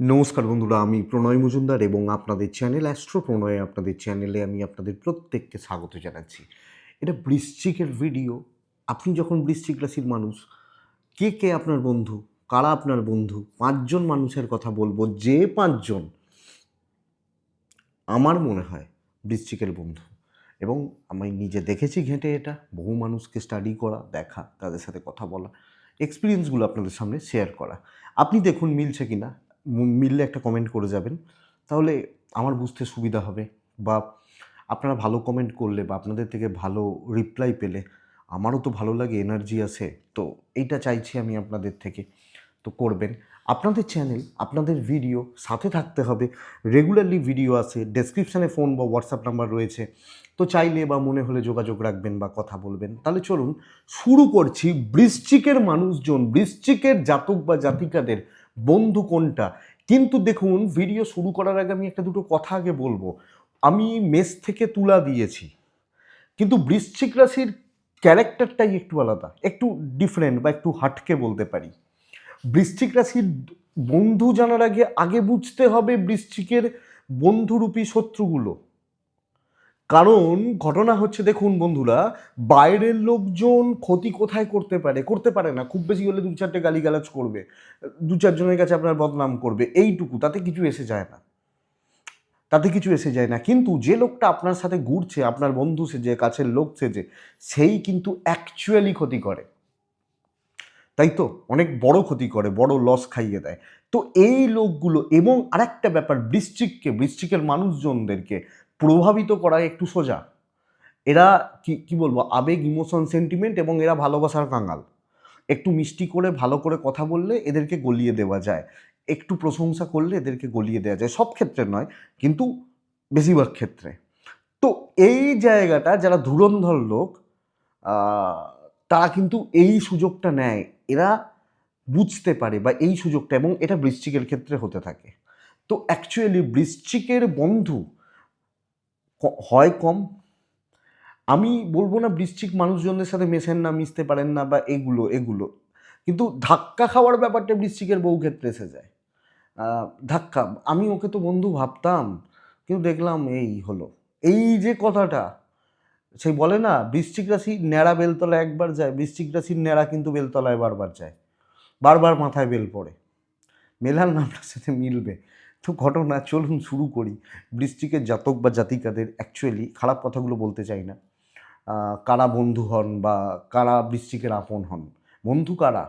নমস্কার বন্ধুরা, আমি প্রণয় মজুমদার এবং আপনাদের চ্যানেল অ্যাস্ট্রো প্রণয় আপনাদের চ্যানেলে আমি আপনাদের প্রত্যেককে স্বাগত জানাচ্ছি। এটা বৃশ্চিকের ভিডিও। আপনি যখন বৃশ্চিক রাশির মানুষ, কে কে আপনার বন্ধু, কারা আপনার বন্ধু, পাঁচজন মানুষের কথা বলব, যে পাঁচজন, আমার মনে হয় বৃশ্চিকের বন্ধু। এবং আমি নিজে দেখেছি ঘেঁটে এটা, বহু মানুষকে স্টাডি করা, দেখা, তাদের সাথে কথা বলা এক্সপিরিয়েন্সগুলো আপনাদের সামনে শেয়ার করা। আপনি দেখুন মিলছে কি না মিললে একটা কমেন্ট করে যাবেন। তাহলে আমার বুঝতে সুবিধা হবে বা আপনারা ভালো কমেন্ট করলে বা আপনাদের থেকে ভালো রিপ্লাই পেলে আমারও তো ভালো লাগে এনার্জি আসে তো এইটা চাইছি আমি আপনাদের থেকে। তো করবেন। আপনাদের চ্যানেল আপনাদের ভিডিও সাথে থাকতে হবে। রেগুলারলি ভিডিও আছে ডেসক্রিপশানে ফোন বা হোয়াটসঅ্যাপ নাম্বার রয়েছে। তো চাইলে বা মনে হলে যোগাযোগ রাখবেন বা কথা বলবেন। তাহলে চলুন শুরু করছি বৃশ্চিকের মানুষজন, বৃশ্চিকের জাতক বা জাতিকাদের বন্ধু কোনটা? কিন্তু দেখুন ভিডিও শুরু করার আগে আমি একটা দুটো কথা আগে বলব। আমি মেস থেকে তুলা দিয়েছি। কিন্তু বৃশ্চিক রাশির ক্যারেক্টারটাই একটু আলাদা, একটু ডিফারেন্ট বা একটু হাটকে বলতে পারি। বৃশ্চিক রাশির বন্ধু জানার আগে আগে বুঝতে হবে বৃশ্চিকের বন্ধুরূপী শত্রুগুলো। কারণ ঘটনা হচ্ছে, দেখুন বন্ধুরা, বাইরের লোকজন ক্ষতি কোথায় করতে পারে? করতে পারে না, খুব বেশি হলে দু চারটে গালিগালাজ করবে দু চারজনের কাছে আপনার বদনাম করবে, এইটুকু, তাতে কিছু এসে যায় না। তাতে কিছু এসে যায় না। কিন্তু যে লোকটা আপনার সাথে ঘুরছে, আপনার বন্ধু সেজে, কাছের লোক সেজে, সেই কিন্তু অ্যাকচুয়ালি ক্ষতি করে। তাই তো? অনেক বড় ক্ষতি করে, বড় লস খাইয়ে দেয়। তো এই লোকগুলো, এবং আরেকটা ব্যাপার, বৃশ্চিককে, বৃশ্চিকের মানুষজনদেরকে প্রভাবিত করা একটু সোজা। এরা কি কি বলব? আবেগ ইমোশন সেন্টিমেন্ট এবং এরা ভালোবাসার কাঙাল। একটু মিষ্টি করে, ভালো করে কথা বললে এদেরকে গলিয়ে দেওয়া যায়। একটু প্রশংসা করলে এদেরকে গলিয়ে দেওয়া যায়। সব ক্ষেত্রে নয়, কিন্তু বেশিরভাগ ক্ষেত্রে। তো এই জায়গাটা যারা ধুরন্ধর লোক তারা কিন্তু এই সুযোগটা নেয়। এরা বুঝতে পারে বা এই সুযোগটা এবং এটা বৃশ্চিকের ক্ষেত্রে হতে থাকে। তো অ্যাকচুয়ালি বৃশ্চিকের বন্ধু হয় কম। আমি বলব না বৃশ্চিক মানুষজনদের সাথে মেশেন না, মিশতে পারেন না বা এগুলো এগুলো। কিন্তু ধাক্কা খাওয়ার ব্যাপারটা বৃশ্চিকের বহু ক্ষেত্রে এসে যায়। ধাক্কা, আমি ওকে তো বন্ধু ভাবতাম, কিন্তু দেখলাম এই হলো। এই যে কথাটা সেই বলে না, বৃশ্চিক রাশি ন্যাড়া বেলতলায় একবার যায়, বৃশ্চিক রাশির ন্যাড়া কিন্তু বেলতলায় বারবার যায়। বারবার মাথায় বেল পড়ে। মেলার নামটার সাথে মিলবে। তো ঘটনা, চলুন শুরু করি। বৃষ্টিকের জাতক বা জাতিকাদের অ্যাকচুয়ালি খারাপ কথাগুলো বলতে চাই না। কারা বন্ধু হন বা কারা বৃষ্টিকের আপন হন? বন্ধু কারা?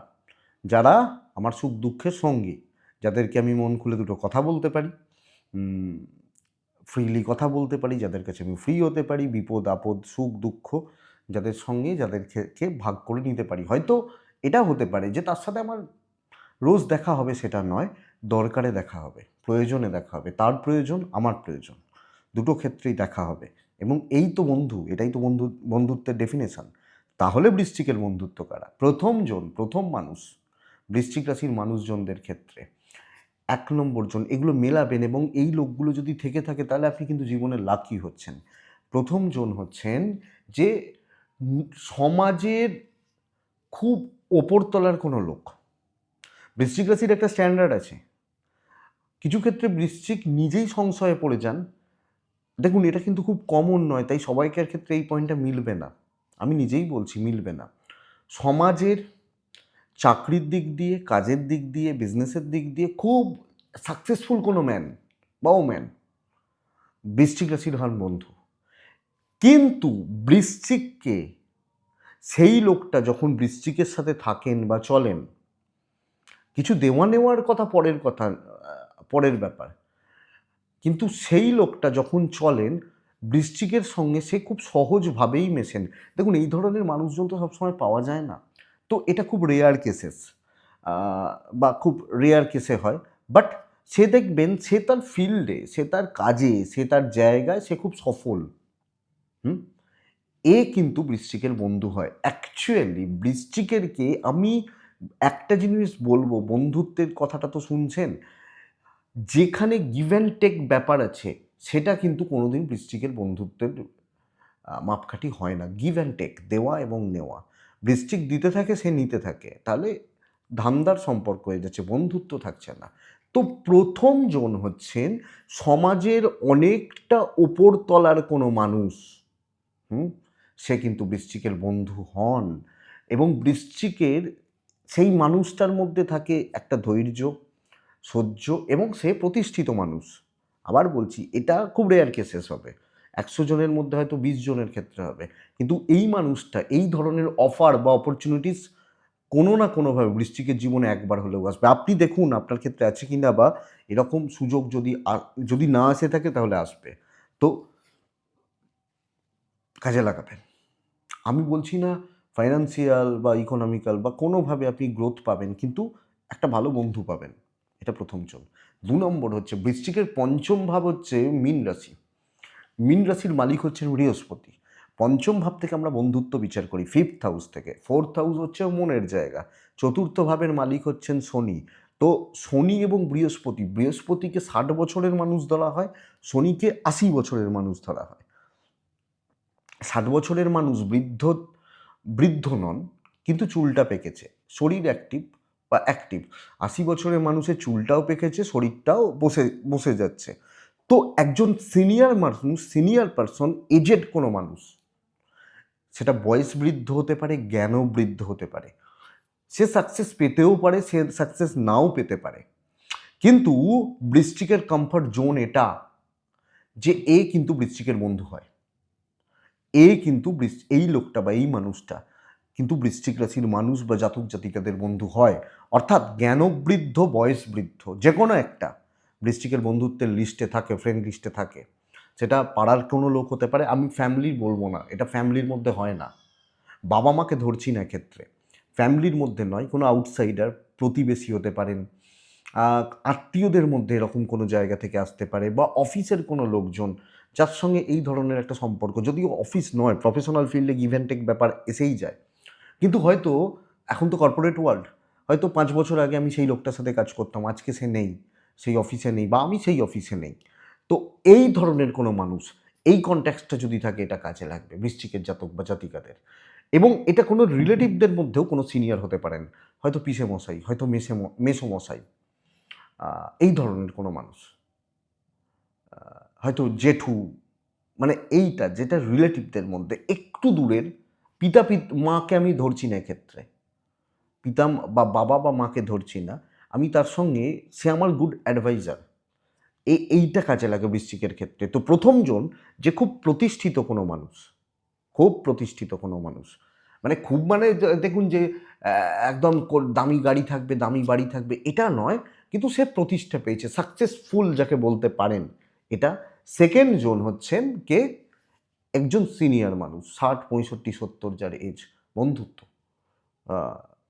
যারা আমার সুখ দুঃখের সঙ্গী, যাদেরকে আমি মন খুলে দুটো কথা বলতে পারি ফ্রিলি কথা বলতে পারি, যাদের কাছে আমি ফ্রি হতে পারি, বিপদ, আপদ, সুখ, দুঃখ যাদের সঙ্গে যাদেরকে ভাগ করে নিতে পারি। হয়তো এটা হতে পারে যে তার সাথে আমার রোজ দেখা হবে সেটা নয়, দরকারে দেখা হবে। প্রয়োজনে দেখা হবে। তার প্রয়োজন, আমার প্রয়োজন। দুটো ক্ষেত্রেই দেখা হবে। এবং এই তো বন্ধু, এটাই তো বন্ধু, বন্ধুত্বের ডেফিনেশন তাহলে বৃশ্চিকের বন্ধুত্ব কারা? প্রথম জন, প্রথম মানুষ, বৃশ্চিক রাশির মানুষজনদের ক্ষেত্রে। এক নম্বর জন, এগুলো মেলাবেন এবং এই লোকগুলো যদি থেকে থাকে, তাহলে আপনি কিন্তু জীবনে লাকি হচ্ছেন। প্রথম জন হচ্ছেন যে সমাজের খুব ওপরতলার কোনো লোক। বৃশ্চিক রাশির একটা স্ট্যান্ডার্ড আছে। কিছু ক্ষেত্রে বৃশ্চিক নিজেই সংশয়ে পড়ে যান। দেখুন, এটা কিন্তু খুব কমন নয়, তাই সবাইকার ক্ষেত্রে এই পয়েন্টটা মিলবে না। আমি নিজেই বলছি, মিলবে না। সমাজের চাকরির দিক দিয়ে, কাজের দিক দিয়ে বিজনেসের দিক দিয়ে খুব সাকসেসফুল কোনো ম্যান বা ও ম্যান বৃশ্চিক রাশির হন বন্ধু। কিন্তু বৃশ্চিককে, সেই লোকটা যখন বৃশ্চিকের সাথে থাকেন বা চলেন, কিছু দেওয়া নেওয়ার কথা, পরের কথা পরের ব্যাপার। কিন্তু সেই লোকটা যখন চলেন, বৃশ্চিকের সঙ্গে সে খুব সহজভাবেই মেশেন। দেখুন, এই ধরনের মানুষজন তো সবসময় পাওয়া যায় না। তো এটা খুব রেয়ার কেসেস বা খুব রেয়ার কেসে হয়। বাট সে দেখবেন, সে তার ফিল্ডে সে তার কাজে, সে তার জায়গায় সে খুব সফল। হুম? এ কিন্তু বৃশ্চিকের বন্ধু হয়। অ্যাকচুয়ালি বৃশ্চিকেরকে আমি একটা জিনিস বলব, বন্ধুত্বের কথাটা তো শুনছেন? যেখানে গিভ অ্যান্ড টেক ব্যাপার আছে, সেটা কিন্তু কোনোদিন বৃষ্টিকের বন্ধুত্বের মাপকাঠি হয় না। গিভ অ্যান্ড টেক দেওয়া এবং নেওয়া। বৃষ্টিক দিতে থাকে, সে নিতে থাকে। তাহলে ধান্দার সম্পর্ক হয়ে যাচ্ছে, বন্ধুত্ব থাকছে না। তো প্রথম জন হচ্ছেন সমাজের অনেকটা ওপর তলার কোনো মানুষ। হুম? সে কিন্তু বৃশ্চিকের বন্ধু হন। এবং বৃশ্চিকের সেই মানুষটার মধ্যে থাকে একটা ধৈর্য সহ্য এবং সে প্রতিষ্ঠিত মানুষ। আবার বলছি, এটা খুব রেয়ার কেসেস হবে। একশো জনের মধ্যে হয়তো বিশ জনের ক্ষেত্রে হবে। কিন্তু এই মানুষটা, এই ধরনের অফার বা অপরচুনিটিস কোনো না কোনোভাবে বৃষ্টিকের জীবনে একবার হলেও আসবে। আপনি দেখুন আপনার ক্ষেত্রে আছে কি না বা এরকম সুযোগ যদি যদি না আসে থাকে তাহলে আসবে। তো কাজে লাগাবেন। আমি বলছি না ফাইন্যান্সিয়াল বা ইকোনমিক্যাল বা কোনোভাবে আপনি গ্রোথ পাবেন, কিন্তু একটা ভালো বন্ধু পাবেন। এটা প্রথম জন দু নম্বর হচ্ছে, বৃশ্চিকের পঞ্চম ভাব হচ্ছে মীন রাশি। মীন রাশির মালিক হচ্ছেন বৃহস্পতি। পঞ্চম ভাব থেকে আমরা বন্ধুত্ব বিচার করি ফিফথ হাউস থেকে। ফোর্থ হাউস হচ্ছে মনের জায়গা। চতুর্থ ভাবের মালিক হচ্ছেন শনি। তো শনি এবং বৃহস্পতি, বৃহস্পতিকে ষাট বছরের মানুষ ধরা হয়, শনিকে আশি বছরের মানুষ ধরা হয়। ষাট বছরের মানুষ বৃদ্ধ বৃদ্ধ নন, কিন্তু চুলটা পেকেছে। শরীর অ্যাক্টিভ বা অ্যাক্টিভ আশি বছরের মানুষের চুলটাও পেকেছে, শরীরটাও বসে বসে যাচ্ছে। তো একজন সিনিয়র মানুষ সিনিয়র পারসন এজেড কোনো মানুষ, সেটা বয়স বৃদ্ধ হতে পারে, জ্ঞানও বৃদ্ধ হতে পারে। সে সাকসেস পেতেও পারে, সে সাকসেস নাও পেতে পারে। কিন্তু বৃষ্টিকের কমফর্ট জোন এটা যে এ কিন্তু বৃষ্টিকের বন্ধু হয়। এ কিন্তু এই লোকটা বা এই মানুষটা কিন্তু বৃশ্চিক রাশির মানুষ বা জাতক জাতিকাদের বন্ধু হয়। অর্থাৎ জ্ঞানবৃদ্ধ বয়স বৃদ্ধ যে কোনো একটা। বৃশ্চিকের বন্ধুত্বের লিস্টে থাকে ফ্রেন্ড লিস্টে থাকে। সেটা পাড়ার কোনো লোক হতে পারে, আমি ফ্যামিলির বলব না, এটা ফ্যামিলির মধ্যে হয় না। বাবা মাকে ধরছি না ক্ষেত্রে ফ্যামিলির মধ্যে নয়, কোনো আউটসাইডার প্রতিবেশী হতে পারেন। আত্মীয়দের মধ্যে এরকম কোনো জায়গা থেকে আসতে পারে বা অফিসের কোনো লোকজন, যার সঙ্গে এই ধরনের একটা সম্পর্ক। যদিও অফিস নয় প্রফেশনাল ফিল্ডে গিভ অ্যান্ড টেক ব্যাপার এসেই যায়। কিন্তু হয়তো এখন তো কর্পোরেট ওয়ার্ল্ড হয়তো পাঁচ বছর আগে আমি সেই লোকটার সাথে কাজ করতাম, আজকে সে নেই, সেই অফিসে নেই বা আমি সেই অফিসে নেই। তো এই ধরনের কোনো মানুষ, এই কনট্যাক্সটা যদি থাকে, এটা কাজে লাগবে, বৃশ্চিকের জাতক বা জাতিকাদের। এবং এটা কোনো রিলেটিভদের মধ্যেও কোনো সিনিয়র হতে পারেন, হয়তো পিসে মশাই হয়তো মেসে মেসো মশাই এই ধরনের কোনো মানুষ। হয়তো জেঠু মানে এইটা, যেটা রিলেটিভদের মধ্যে একটু দূরের পিতা মাকে আমি ধরছি না এক্ষেত্রে। পিতা বা বাবা বা মাকে ধরছি না। আমি তার সঙ্গে সে আমার গুড অ্যাডভাইজার এই এইটা কাজে লাগে বৃশ্চিকের ক্ষেত্রে। তো প্রথমজন যে খুব প্রতিষ্ঠিত কোনো মানুষ, খুব প্রতিষ্ঠিত কোনো মানুষ। মানে খুব মানে দেখুন যে একদম দামি গাড়ি থাকবে, দামি বাড়ি থাকবে, এটা নয়, কিন্তু সে প্রতিষ্ঠা পেয়েছে সাকসেসফুল যাকে বলতে পারেন। এটা সেকেন্ড জোন হচ্ছেন কে? একজন সিনিয়র মানুষ, ষাট, পঁয়ষট্টি, সত্তর যার এজ বন্ধুত্ব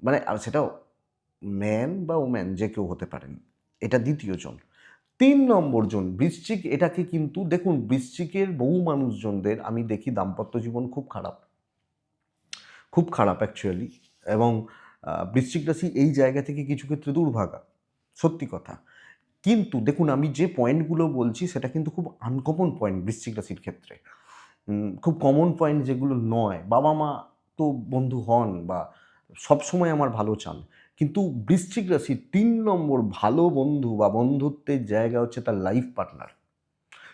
মানে আর সেটাও ম্যান বা ওম্যান যে কেউ হতে পারেন, এটা দ্বিতীয় জন। তিন নম্বর জন, বৃশ্চিক, এটাকে কিন্তু, দেখুন, বৃশ্চিকের বহু মানুষজনদের আমি দেখি দাম্পত্য জীবন খুব খারাপ। খুব খারাপ অ্যাকচুয়ালি এবং বৃশ্চিক রাশি এই জায়গা থেকে কিছু ক্ষেত্রে দুর্ভাগা, সত্যি কথা। কিন্তু, দেখুন, আমি যে পয়েন্টগুলো বলছি, সেটা কিন্তু খুব আনকমন পয়েন্ট বৃশ্চিক রাশির ক্ষেত্রে। খুব কমন পয়েন্ট যেগুলো নয়। বাবা মা তো বন্ধু হন বা সবসময় আমার ভালো চান। কিন্তু বৃশ্চিক রাশির তিন নম্বর ভালো বন্ধু বা বন্ধুত্বের জায়গা হচ্ছে তার লাইফ পার্টনার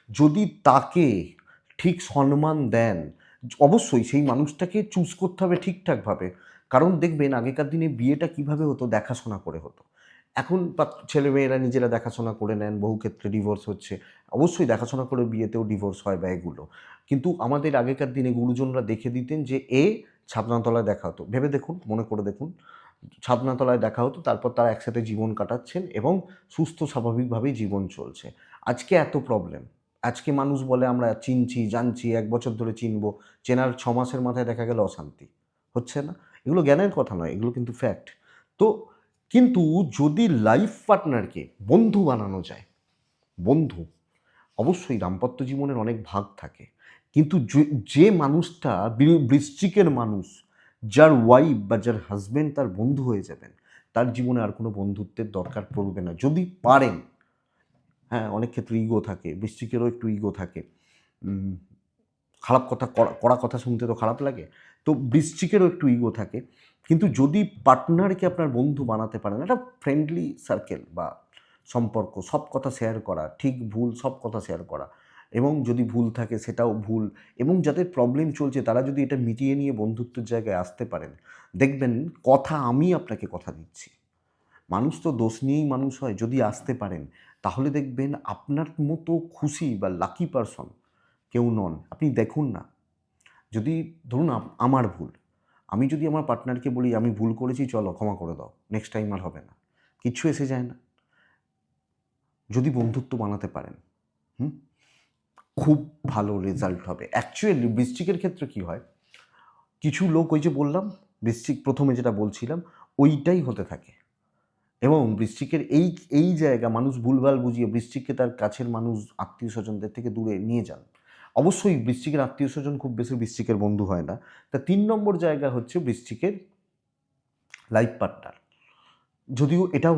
যদি তাকে ঠিক সম্মান দেন, অবশ্যই সেই মানুষটাকে চুজ করতে হবে ঠিকঠাকভাবে। কারণ দেখবেন আগেকার দিনে বিয়েটা কীভাবে হতো, দেখাশোনা করে হতো। এখন পা- ছেলেমেয়েরা নিজেরা দেখাশোনা করে নেন, বহু ক্ষেত্রে ডিভোর্স হচ্ছে। অবশ্যই দেখাশোনা করে বিয়েতেও ডিভোর্স হয় বা এগুলো। কিন্তু আমাদের আগেকার দিনে গুরুজনরা দেখে দিতেন যে, এ ছাদনাতলায় দেখা হতো। ভেবে দেখুন, মনে করে দেখুন। ছাদনাতলায় দেখা হতো, তারপর তারা একসাথে জীবন কাটাচ্ছেন এবং সুস্থ স্বাভাবিকভাবেই জীবন চলছে। আজকে এত প্রবলেম আজকে মানুষ বলে আমরা চিনছি, জানছি, এক বছর ধরে চিনব, চেনার ছ মাসের মাথায় দেখা গেল অশান্তি। হচ্ছে না? এগুলো জ্ঞানের কথা নয়, এগুলো কিন্তু ফ্যাক্ট তো কিন্তু যদি লাইফ পার্টনারকে বন্ধু বানানো যায়, বন্ধু অবশ্যই দাম্পত্য জীবনের অনেক ভাগ থাকে। কিন্তু যে- মানুষটা বৃশ্চিকের মানুষ, যার ওয়াইফ বা যার হাজব্যান্ড তার বন্ধু হয়ে যাবেন, তার জীবনে আর কোনো বন্ধুত্বের দরকার পড়বে না। যদি পারেন হ্যাঁ অনেক ক্ষেত্রে ইগো থাকে, বৃশ্চিকেরও একটু ইগো থাকে। খারাপ কথা, কড়া কথা শুনতে তো খারাপ লাগে। তো বৃশ্চিকেরও একটু ইগো থাকে। কিন্তু যদি পার্টনারকে আপনার বন্ধু বানাতে পারেন, একটা ফ্রেন্ডলি সার্কেল বা সম্পর্ক, সব কথা শেয়ার করা, ঠিক ভুল সব কথা শেয়ার করা, এবং যদি ভুল থাকে সেটাও ভুল, এবং যাদের প্রবলেম চলছে, তারা যদি এটা মিটিয়ে নিয়ে বন্ধুত্বের জায়গায় আসতে পারেন, দেখবেন কথা আমি আপনাকে কথা দিচ্ছি। মানুষ তো দোষ নিয়েই মানুষ হয়, যদি আসতে পারেন, তাহলে দেখবেন আপনার মতো খুশি বা লাকি পারসন কেউ নন। আপনি দেখুন না। যদি ধরুন আমার ভুল আমি যদি আমার পার্টনারকে বলি, আমি ভুল করেছি, চলো ক্ষমা করে দাও নেক্সট টাইম আর হবে না। কিচ্ছু এসে যায় না। যদি বন্ধুত্ব বানাতে পারেন, হুম, খুব ভালো রেজাল্ট হবে। অ্যাকচুয়ালি বৃশ্চিকের ক্ষেত্রে কি হয়, কিছু লোক ওই যে বললাম, বৃশ্চিক প্রথমে যেটা বলছিলাম, ওইটাই হতে থাকে। এবং বৃশ্চিকের এই এই জায়গা, মানুষ ভুলভাল বুঝিয়ে বৃশ্চিককে তার কাছের মানুষ আত্মীয় স্বজনদের থেকে দূরে নিয়ে যান। অবশ্যই বৃশ্চিকের আত্মীয় স্বজন খুব বেশি বৃশ্চিকের বন্ধু হয় না। তা তিন নম্বর জায়গা হচ্ছে বৃশ্চিকের লাইফ পার্টনার যদিও এটাও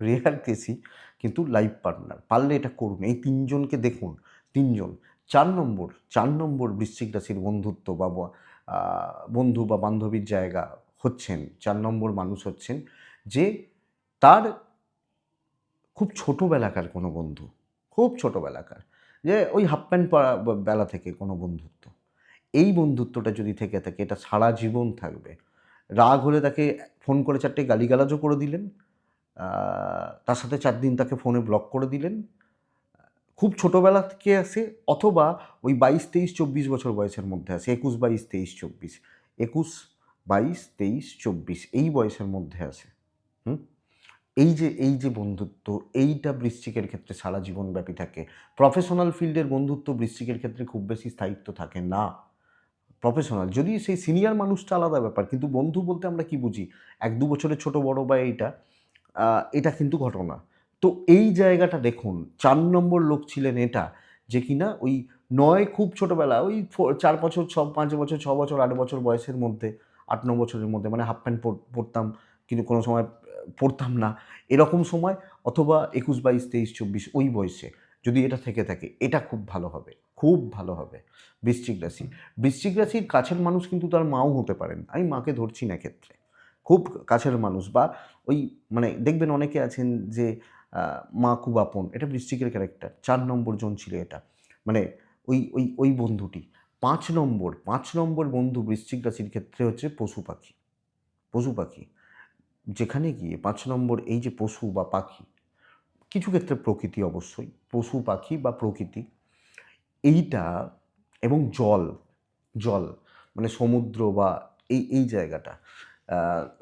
রেয়ার কেসই কিন্তু লাইফ পার্টনার পারলে এটা করুন। এই তিনজনকে দেখুন, তিনজন। চার নম্বর চার নম্বর বৃশ্চিক রাশির বন্ধুত্ব বা বন্ধু বা বান্ধবীর জায়গা হচ্ছেন, চার নম্বর মানুষ হচ্ছেন যে তার খুব ছোটোবেলাকার কোনো বন্ধু, খুব ছোটোবেলাকার। যে ওই হাফ প্যান্ট বেলা থেকে কোনো বন্ধুত্ব। এই বন্ধুত্বটা যদি থেকে থাকে, এটা সারা জীবন থাকবে। রাগ হলে তাকে ফোন করে চারটে গালিগালাজও করে দিলেন। তার সাথে চার দিন তাকে ফোনে ব্লক করে দিলেন। খুব ছোটোবেলা থেকে আসে, অথবা ওই বাইশ, তেইশ, চব্বিশ বছর বয়সের মধ্যে আসে, একুশ, বাইশ, তেইশ, চব্বিশ। একুশ, বাইশ, তেইশ, চব্বিশ, এই বয়সের মধ্যে আসে। হুম? এই যে এই যে বন্ধুত্ব, এইটা বৃশ্চিকের ক্ষেত্রে সারা জীবনব্যাপী থাকে। প্রফেশনাল ফিল্ডের বন্ধুত্ব বৃশ্চিকের ক্ষেত্রে খুব বেশি স্থায়িত্ব থাকে না। প্রফেশনাল যদি সেই সিনিয়র মানুষটা আলাদা ব্যাপার, কিন্তু বন্ধু বলতে আমরা কি বুঝি? এক দু বছরের ছোট বড় বা এইটা এটা কিন্তু ঘটনা। তো এই জায়গাটা দেখুন, চার নম্বর লোক ছিলেন এটা, যে কিনা ওই নয় খুব ছোটোবেলা, ওই চার বছর, ছ, পাঁচ বছর, ছ বছর, আট বছর বয়সের মধ্যে, আট, ন বছরের মধ্যে মানে হাফ প্যান্ট পরতাম, কিন্তু কোনো সময় আহ, পরতাম না। এরকম সময় অথবা একুশ বাইশ তেইশ চব্বিশ ওই বয়সে যদি এটা থেকে থাকে এটা খুব ভালো হবে খুব ভালো হবে বৃশ্চিক রাশি। বৃশ্চিক রাশির কাছের মানুষ কিন্তু তার মাও হতে পারেন আমি মাকে ধরছি না ক্ষেত্রে খুব কাছের মানুষ বা ওই মানে দেখবেন অনেকে আছেন যে মা খুব আপন এটা বৃশ্চিকের ক্যারেক্টার চার নম্বর জন ছিল এটা। মানে ওই ওই ওই বন্ধুটি। পাঁচ নম্বর পাঁচ নম্বর বন্ধু বৃশ্চিক রাশির ক্ষেত্রে হচ্ছে পশু পাখি পশু পাখি। যেখানে গিয়ে পাঁচ নম্বর এই যে পশু বা পাখি, কিছু ক্ষেত্রে প্রকৃতি অবশ্যই, পশু, পাখি বা প্রকৃতি, এইটা এবং জল জল মানে সমুদ্র বা এই এই জায়গাটা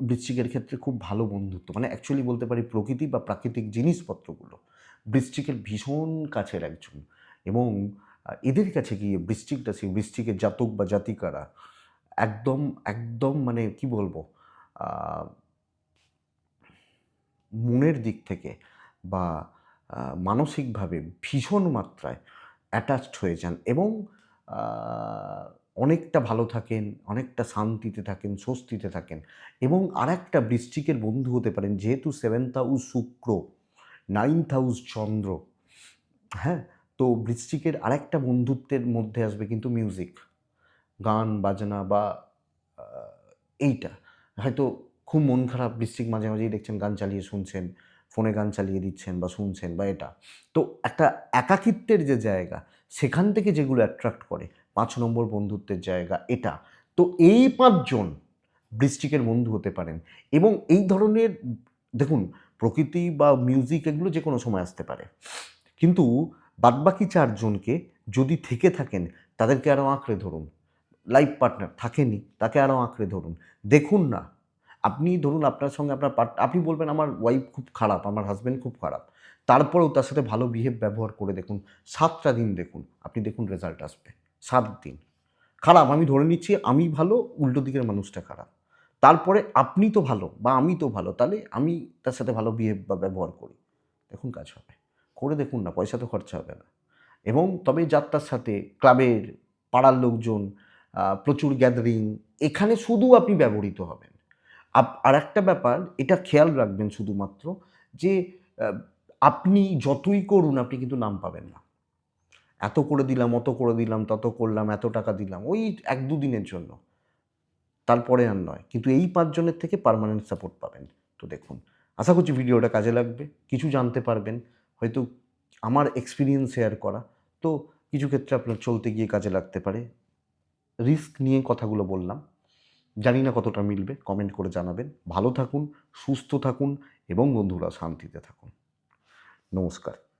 বৃশ্চিকের ক্ষেত্রে খুব ভালো বন্ধুত্ব। মানে অ্যাকচুয়ালি বলতে পারি প্রকৃতি বা প্রাকৃতিক জিনিসপত্রগুলো, বৃশ্চিকের ভীষণ কাছের একজন এবং এদের কাছে গিয়ে বৃশ্চিক সেই বৃশ্চিকের জাতক বা জাতিকারা একদম একদম মানে কি বলব মনের দিক থেকে বা মানসিকভাবে ভীষণ মাত্রায় অ্যাটাচড হয়ে যান এবং অনেকটা ভালো থাকেন, অনেকটা শান্তিতে থাকেন, স্বস্তিতে থাকেন এবং আর একটা বৃষ্টিকের বন্ধু হতে পারেন যেহেতু সেভেন্থ হাউস শুক্র নাইন্থ হাউস চন্দ্র হ্যাঁ? তো বৃশ্চিকের আরেকটা বন্ধুত্বের মধ্যে আসবে কিন্তু মিউজিক গান, বাজনা বা এইটা। হয়তো খুব মন খারাপ বৃশ্চিক মাঝে মাঝেই দেখছেন গান চালিয়ে শুনছেন ফোনে গান চালিয়ে দিচ্ছেন বা শুনছেন বা এটা। তো একটা একাকিত্বের যে জায়গা, সেখান থেকে যেগুলো অ্যাট্রাক্ট করে, পাঁচ নম্বর বন্ধুত্বের জায়গা, এটা। তো এই পাঁচজন বৃষ্টিকের বন্ধু হতে পারেন এবং এই ধরনের, দেখুন, প্রকৃতি বা মিউজিক এগুলো যে কোনো সময় আসতে পারে। কিন্তু বাদবাকি চারজনকে যদি থেকে থাকেন, তাদেরকে আরও আঁকড়ে ধরুন। লাইফ পার্টনার থাকেনি, তাকে আরও আঁকড়ে ধরুন। দেখুন না আপনি ধরুন আপনার সঙ্গে আপনার পার্ট আপনি বলবেন আমার ওয়াইফ খুব খারাপ, আমার হাজব্যান্ড খুব খারাপ। তারপরেও তার সাথে ভালো বিহেভ ব্যবহার করে দেখুন, সাতটা দিন দেখুন, আপনি দেখুন রেজাল্ট আসবে, সাত দিন। খারাপ, আমি ধরে নিচ্ছি, আমি ভালো, উল্টো দিকের মানুষটা খারাপ। তারপরে আপনি তো ভালো, বা আমি তো ভালো, তাহলে আমি তার সাথে ভালো বিহেভ বা ব্যবহার করি। দেখুন কাজ হবে, করে দেখুন না, পয়সা তো খরচা হবে না। এবং তবে যাত্রার সাথে, ক্লাবের পাড়ার লোকজন প্রচুর গ্যাদারিং এখানে শুধু আপনি ব্যবহৃত হবেন। আর একটা ব্যাপার, এটা খেয়াল রাখবেন শুধুমাত্র যে আপনি যতই করুন, আপনি কিন্তু নাম পাবেন না। এত করে দিলাম, অত করে দিলাম, তত করলাম, এত টাকা দিলাম, ওই এক দু দিনের জন্য। তারপরে আর নয়, কিন্তু এই পাঁচজনের থেকে পার্মানেন্ট সাপোর্ট পাবেন। তো দেখুন, আশা করছি ভিডিওটা কাজে লাগবে, কিছু জানতে পারবেন, হয়তো আমার এক্সপিরিয়েন্স শেয়ার করা। তো কিছু ক্ষেত্রে আপনার চলতে গিয়ে কাজে লাগতে পারে। রিস্ক নিয়ে কথাগুলো বললাম। জানি না কতটা মিলবে কমেন্ট করে জানাবেন। ভালো থাকুন, সুস্থ থাকুন এবং বন্ধুরা শান্তিতে থাকুন। নমস্কার।